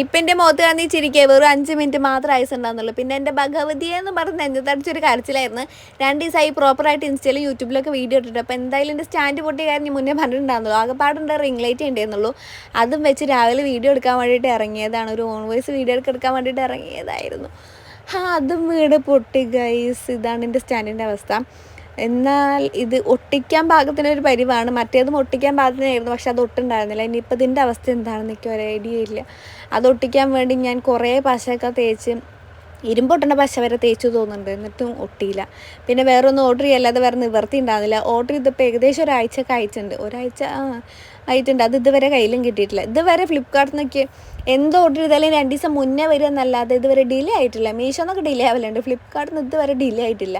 ഇപ്പം എന്റെ മുഖത്ത് കാണി ചിരിക്കുക വെറും അഞ്ച് മിനിറ്റ് മാത്രം ആയുസ് ഉണ്ടാകുന്നുള്ളൂ പിന്നെ എന്റെ ഭഗവതി എന്ന് പറഞ്ഞ് നെഞ്ചത്തടിച്ചൊരു കരച്ചിലായിരുന്നു. രണ്ട് ദിവസമായി പ്രോപ്പറായിട്ട് ഇൻസ്റ്റയിലും യൂട്യൂബിലൊക്കെ വീഡിയോ ഇട്ടിട്ട് അപ്പോൾ എന്തായാലും എന്റെ സ്റ്റാൻഡ് പൊട്ടിയ കാര്യം മുന്നേ പറഞ്ഞിട്ടുണ്ടായിരുന്നുള്ളൂ ആകെപ്പാടുണ്ട് റിംഗ് ലൈറ്റ് ഉണ്ടായിരുന്നുള്ളൂ അതും വെച്ച് രാവിലെ വീഡിയോ എടുക്കാൻ വേണ്ടിയിട്ട് ഇറങ്ങിയതാണ്. ഒരു ഓൺ വോയിസ് വീഡിയോ ഒക്കെ എടുക്കാൻ വേണ്ടിയിട്ട് ഇറങ്ങിയതായിരുന്നു. ആ അതും വീട് പൊട്ടി ഗൈസ് ഇതാണ് എന്റെ സ്റ്റാൻഡിന്റെ അവസ്ഥ. എന്നാൽ ഇത് ഒട്ടിക്കാൻ പാകത്തിനൊരു പരിവാണ്. മറ്റേതും ഒട്ടിക്കാൻ പാകത്തിനായിരുന്നു പക്ഷെ അത് ഒട്ടുണ്ടായിരുന്നില്ല. ഇനിയിപ്പോൾ ഇതിന്റെ അവസ്ഥ എന്താണെന്ന് എനിക്ക് ഒരു ഐഡിയ ഇല്ല. അത് ഒട്ടിക്കാൻ വേണ്ടി ഞാൻ കുറേ പശയൊക്കെ തേച്ച് ഇരുമ്പൊട്ടേണ്ട പശ വരെ തേച്ചു തോന്നുന്നുണ്ട്. എന്നിട്ടും ഒട്ടിയില്ല. പിന്നെ വേറെ ഒന്നും ഓർഡർ ചെയ്യല്ലാതെ വേറെ നിവർത്തി ഉണ്ടാകുന്നില്ല ഓർഡർ ചെയ്തപ്പോൾ ഏകദേശം ഒരാഴ്ച അയച്ചിട്ടുണ്ട് ഒരാഴ്ച ആയിട്ടുണ്ട്. അത് ഇതുവരെ കയ്യിലും കിട്ടിയിട്ടില്ല. ഇതുവരെ ഫ്ലിപ്കാർട്ടിൽ നിന്നൊക്കെ എന്ത് ഓർഡർ ചെയ്താലും രണ്ട് ദിവസം മുന്നേ വരിക എന്നല്ലാതെ ഇതുവരെ ഡിലേ ആയിട്ടില്ല. മീഷോ എന്നൊക്കെ ഡിലേ ആവലുണ്ട്. ഫ്ലിപ്കാർട്ടിൽ നിന്ന് ഇതുവരെ ഡിലേ ആയിട്ടില്ല.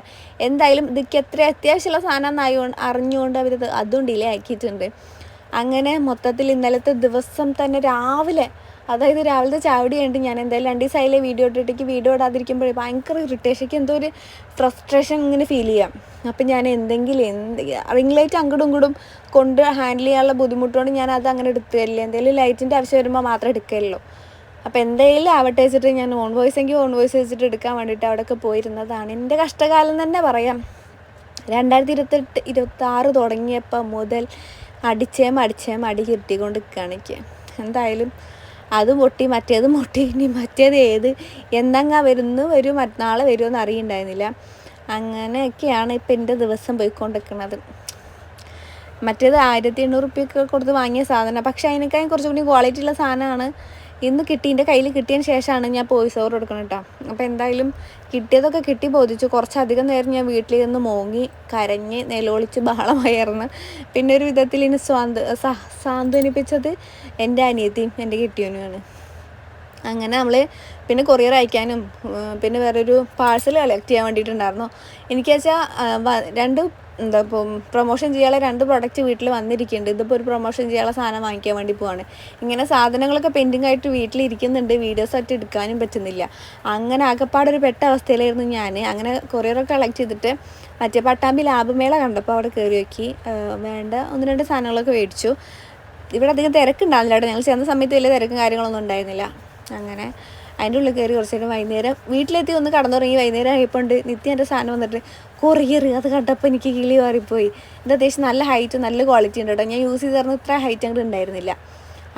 എന്തായാലും ഇതൊക്കെ എത്ര അത്യാവശ്യമുള്ള സാധനം ആയതുകൊണ്ട് അറിഞ്ഞുകൊണ്ട് അവരത് അതും ഡിലേ ആക്കിയിട്ടുണ്ട്. അങ്ങനെ മൊത്തത്തിൽ ഇന്നലത്തെ ദിവസം തന്നെ രാവിലെ അതായത് രാവിലത്തെ ചാവടി കണ്ട് ഞാൻ എന്തായാലും രണ്ട് ദിവസമായില്ലേ വീഡിയോ ഇട്ടിട്ടേക്ക് വീഡിയോ ഇടാതിരിക്കുമ്പോഴേ ഭയങ്കര ഇറിറ്റേഷയ്ക്ക് എന്തോ ഒരു ഫ്രസ്ട്രേഷൻ ഇങ്ങനെ ഫീൽ ചെയ്യാം. അപ്പം ഞാൻ എന്തെങ്കിലും എന്ത് റിംഗ് ലൈറ്റ് അങ്ങോട്ടും ഇങ്ങോട്ടും കൊണ്ട് ഹാൻഡിൽ ചെയ്യാനുള്ള ബുദ്ധിമുട്ടുകൊണ്ട് ഞാൻ അത് അങ്ങനെ എടുത്തു തരില്ല എന്തെങ്കിലും ലൈറ്റിന്റെ ആവശ്യം വരുമ്പോൾ മാത്രമേ എടുക്കുകയുള്ളൂ അപ്പോൾ എന്തെങ്കിലും ആവട്ടെ വെച്ചിട്ട് ഞാൻ ഓൺ വോയിസ് എങ്കിൽ ഓൺ വോയിസ് വെച്ചിട്ട് എടുക്കാൻ വേണ്ടിയിട്ട് അവിടെയൊക്കെ പോയിരുന്നതാണ്. എന്റെ കഷ്ടകാലം തന്നെ പറയാം. രണ്ടായിരത്തി ഇരുപത്തെട്ട് ഇരുപത്തി ആറ് തുടങ്ങിയപ്പോൾ മുതൽ അടിച്ചേം അടിച്ചേം അടി കിട്ടിക്കൊണ്ട് നിൽക്കുകയാണ് എനിക്ക്. എന്തായാലും അത് പൊട്ടി മറ്റേത് പൊട്ടി ഇനി മറ്റേത് ഏത്? എന്തങ്ങ വരുന്നു വരും മറ്റന്നാളെ വരുമെന്ന് അറിയണ്ടായിരുന്നില്ല. അങ്ങനെയൊക്കെയാണ് ഇപ്പം എന്റെ ദിവസം പോയിക്കൊണ്ടിരിക്കുന്നത്. മറ്റേത് ആയിരത്തി എണ്ണൂറ് റുപ്യൊക്കെ കൊടുത്ത് വാങ്ങിയ സാധനം. പക്ഷേ അതിനേക്കാളും കുറച്ചും കൂടി ക്വാളിറ്റി ഉള്ള സാധനമാണ്. ഇന്ന് കിട്ടി എന്റെ കയ്യിൽ കിട്ടിയതിന് ശേഷമാണ് ഞാൻ വോയിസ് ഓവർ കൊടുക്കണം കേട്ടോ. അപ്പോൾ എന്തായാലും കിട്ടിയതൊക്കെ കിട്ടി ബോധിച്ചു. കുറച്ചധികം നേരം ഞാൻ വീട്ടിൽ നിന്ന് മോങ്ങി കരഞ്ഞ് നിലവിളിച്ച് ബഹളമായിരുന്നു. പിന്നെ ഒരു വിധത്തിൽ ഇനി സ്വാന്ത സാന്ത്വനിപ്പിച്ചത് എന്റെ അനിയത്തിയും എന്റെ കിട്ടിയവനുമാണ് അങ്ങനെ നമ്മൾ പിന്നെ കൊറിയർ അയക്കാനും പിന്നെ വേറൊരു പാഴ്സൽ കളക്ട് ചെയ്യാൻ വേണ്ടിയിട്ടുണ്ടായിരുന്നു. എനിക്ക് വെച്ചാൽ രണ്ട് എന്താ ഇപ്പം പ്രൊമോഷൻ ചെയ്യാനുള്ള രണ്ട് പ്രൊഡക്റ്റ് വീട്ടിൽ വന്നിരിക്കുന്നുണ്ട് ഇതിപ്പോൾ ഒരു പ്രൊമോഷൻ ചെയ്യാനുള്ള സാധനം വാങ്ങിക്കാൻ വേണ്ടി പോവാണ്. ഇങ്ങനെ സാധനങ്ങളൊക്കെ പെൻഡിങ് ആയിട്ട് വീട്ടിലിരിക്കുന്നുണ്ട് വീഡിയോസ് ആയിട്ട് എടുക്കാനും പറ്റുന്നില്ല. അങ്ങനെ ആകെപ്പാടൊരു പെട്ട അവസ്ഥയിലായിരുന്നു ഞാൻ അങ്ങനെ കൊറിയറൊക്കെ കളക്ട് ചെയ്തിട്ട് മറ്റേ പട്ടാമ്പി ലാഭമേള കണ്ടപ്പോൾ അവിടെ കയറി നോക്കി. വേണ്ട ഒന്ന് രണ്ട് സാധനങ്ങളൊക്കെ മേടിച്ചു. ഇവിടെ അധികം തിരക്കുണ്ടാകുന്നില്ല ഞങ്ങൾ ചെന്ന സമയത്ത് വലിയ തിരക്കും കാര്യങ്ങളൊന്നും ഉണ്ടായിരുന്നില്ല. അങ്ങനെ. അതിന്റെ ഉള്ളിൽ കയറി കുറച്ച് നേരം വൈകുന്നേരം വീട്ടിലെത്തി ഒന്ന് കടന്നുറങ്ങി. വൈകുന്നേരം ആയപ്പോൾ ഉണ്ട് നിത്യം എന്റെ സാധനം വന്നിട്ട് കൊറിയർ അത് കണ്ടപ്പോൾ എനിക്ക് കിളി മാറിപ്പോയി. ഇത് അത്യാവശ്യം നല്ല ഹൈറ്റ് നല്ല ക്വാളിറ്റി ഉണ്ട് കേട്ടോ. ഞാൻ യൂസ് ചെയ്ത് തരുന്ന ഇത്ര ഹൈറ്റ് അങ്ങോട്ട് ഉണ്ടായിരുന്നില്ല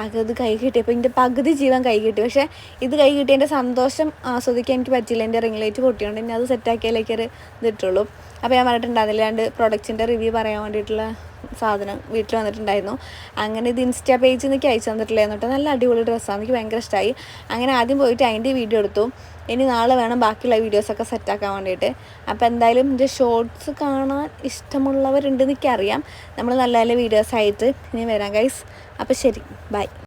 അത് കൈ കിട്ടിയപ്പോൾ എന്റെ പകുതി ജീവൻ കൈ കിട്ടി. പക്ഷേ ഇത് കൈ കിട്ടിയതിന്റെ സന്തോഷം ആസ്വദിക്കാൻ എനിക്ക് പറ്റില്ല എന്റെ റിംഗ് ലൈറ്റ് പൊട്ടിയോണ്ട് ഇനി അത് സെറ്റാക്കിയാലേക്കൊരു ഇതിട്ടുള്ളൂ അപ്പോൾ ഞാൻ പറഞ്ഞിട്ടുണ്ടായിരുന്നില്ല രണ്ട് പ്രൊഡക്റ്റിന്റെ റിവ്യൂ പറയാൻ വേണ്ടിയിട്ടുള്ള സാധനം വീട്ടിൽ വന്നിട്ടുണ്ടായിരുന്നു. അങ്ങനെ ഇത് ഇൻസ്റ്റാ പേജിൽ നിന്നൊക്കെ അയച്ചു തന്നിട്ടില്ലായിരുന്നു കേട്ടോ നല്ല അടിപൊളി ഡ്രസ്സാണ് എനിക്ക് ഭയങ്കര ഇഷ്ടമായി അങ്ങനെ ആദ്യം പോയിട്ട് അതിന്റെ വീഡിയോ എടുത്തു. ഇനി നാളെ വേണം ബാക്കിയുള്ള വീഡിയോസൊക്കെ സെറ്റാക്കാൻ വേണ്ടിയിട്ട്. അപ്പോൾ എന്തായാലും എന്റെ ഷോർട്സ് കാണാൻ ഇഷ്ടമുള്ളവരുണ്ടെന്ന് അറിയാം നമ്മൾ നല്ല നല്ല വീഡിയോസായിട്ട് ഇനി വരാം ഗൈസ് അപ്പോൾ ശരി ബൈ